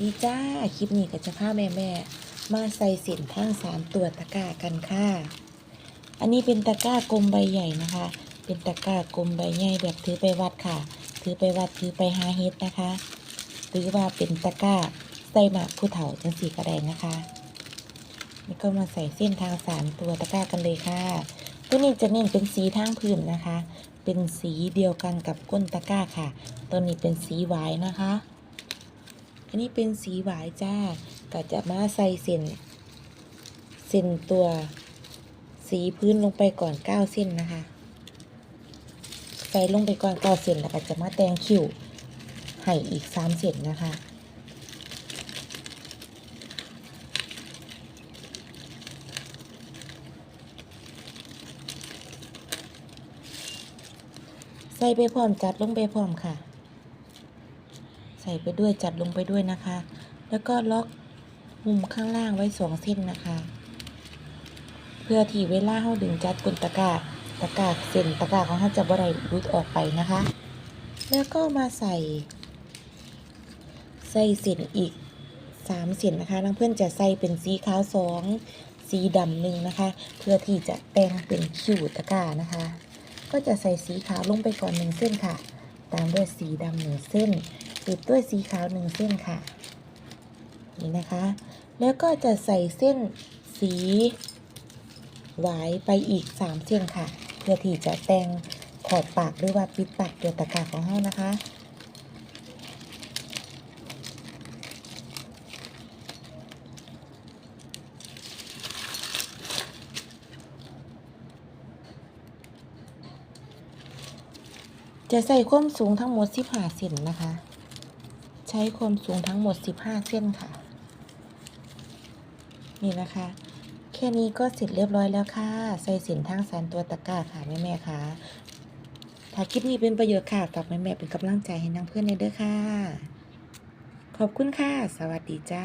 ดีจ้า คลิปนี้ก็จะพาแม่แม่มาใส่สินทั้งสามตัวตะกร้ากันค่ะ อันนี้เป็นตะกร้ากลมใบใหญ่นะคะ เป็นตะกร้ากลมใบใหญ่แบบถือไปวัดค่ะ ถือไปวัดถือไปหาเฮ็ดนะคะ หรือว่าเป็นตะกร้าใส่หมากผู้เฒ่าจังสีกระไดนะคะนี่ก็มาใส่เส้นทางสามตัวตะกร้ากันเลยค่ะ ตัวนี้จะเน้นเป็นสีทางพื้นนะคะ เป็นสีเดียวกันกับก้นตะกร้าค่ะ ตัวนี้เป็นสีหวายนะคะ อันนี้เป็นสีหวายจ้าก็จะมาใส่เส้น เส้นตัวสีพื้นลงไปก่อนเก้าเส้นนะคะ ใส่ลงไปก่อนเก้าเส้นแล้วก็จะมาแต่งคิ้วให้อีกสามเส้นนะคะใส่ไปพร้อมจัดลงไปพร้อมค่ะ ใส่ไปด้วยจัดลงไปด้วยนะคะ แล้วก็ล็อกมุมข้างล่างไว้สองเส้นนะคะ เพื่อที่เวลาเขาดึงจัดกลตะกาตะก้าเส้นตะก้าของเขาจะบ่ได้รุดออกไปนะคะ แล้วก็มาใส่ ใส่เส้นอีกสามเส้นนะคะน้องเพื่อนจะใส่เป็นสีขาวสองสีดำหนึ่งนะคะ เพื่อที่จะแต่งเป็นคิวตะก้านะคะ ก็จะใส่สีขาวลงไปก่อนหนึ่งเส้นค่ะ ตามด้วยสีดำหนึ่งเส้น ปิดด้วยสีขาวหนึ่งเส้นค่ะ นี่นะคะ แล้วก็จะใส่เส้นสีหวายไปอีกสามเส้นค่ะ เพื่อที่จะแต่งขอบปากหรือว่าปิดปากตัวตะกาของเรานะคะจะใส่ความสูงทั้งหมด15เซนนะคะ ใช้ความสูงทั้งหมด 15 เส้นค่ะ นี่นะคะ แค่นี้ก็เสร็จเรียบร้อยแล้วค่ะ ใส่สินทั้งสารตัวตะกร้าค่ะแม่แม่ค่ะ ถ้าคลิปนี้เป็นประโยชน์ค่ะฝากแม่แม่เป็นกำลังใจให้น้องเพื่อนในเด้อค่ะ ขอบคุณค่ะ สวัสดีจ้า